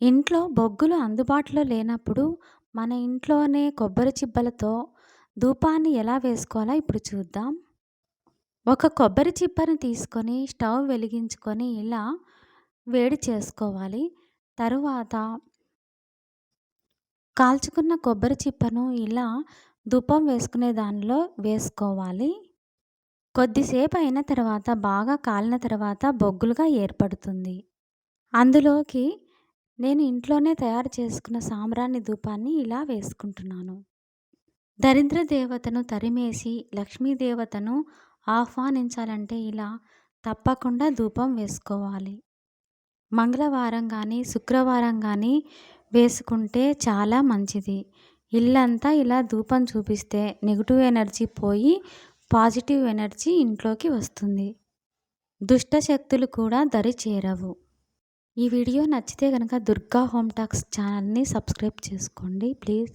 ఇంట్లో బొగ్గులు అందుబాటులో లేనప్పుడు మన ఇంట్లోనే కొబ్బరి చిప్పలతో ధూపాన్ని ఎలా వేసుకోవాలో ఇప్పుడు చూద్దాం. ఒక కొబ్బరి చిప్పని తీసుకొని స్టవ్ వెలిగించుకొని ఇలా వేడి చేసుకోవాలి. తరువాత కాల్చుకున్న కొబ్బరి చిప్పను ఇలా ధూపం వేసుకునే దానిలో వేసుకోవాలి. కొద్దిసేపు అయిన తర్వాత బాగా కాలిన తర్వాత బొగ్గులుగా ఏర్పడుతుంది. అందులోకి నేను ఇంట్లోనే తయారు చేసుకున్న సాంబ్రాణి ధూపాన్ని ఇలా వేసుకుంటున్నాను. దరిద్ర దేవతను తరిమేసి లక్ష్మీదేవతను ఆహ్వానించాలంటే ఇలా తప్పకుండా ధూపం వేసుకోవాలి. మంగళవారం కానీ శుక్రవారం కానీ వేసుకుంటే చాలా మంచిది. ఇల్లంతా ఇలా ధూపం చూపిస్తే నెగిటివ్ ఎనర్జీ పోయి పాజిటివ్ ఎనర్జీ ఇంట్లోకి వస్తుంది. దుష్ట శక్తులు కూడా దరి చేరవు. ఈ వీడియో నచ్చితే కనుక దుర్గా హోమ్ టాక్స్ ఛానల్ని సబ్స్క్రైబ్ చేసుకోండి ప్లీజ్.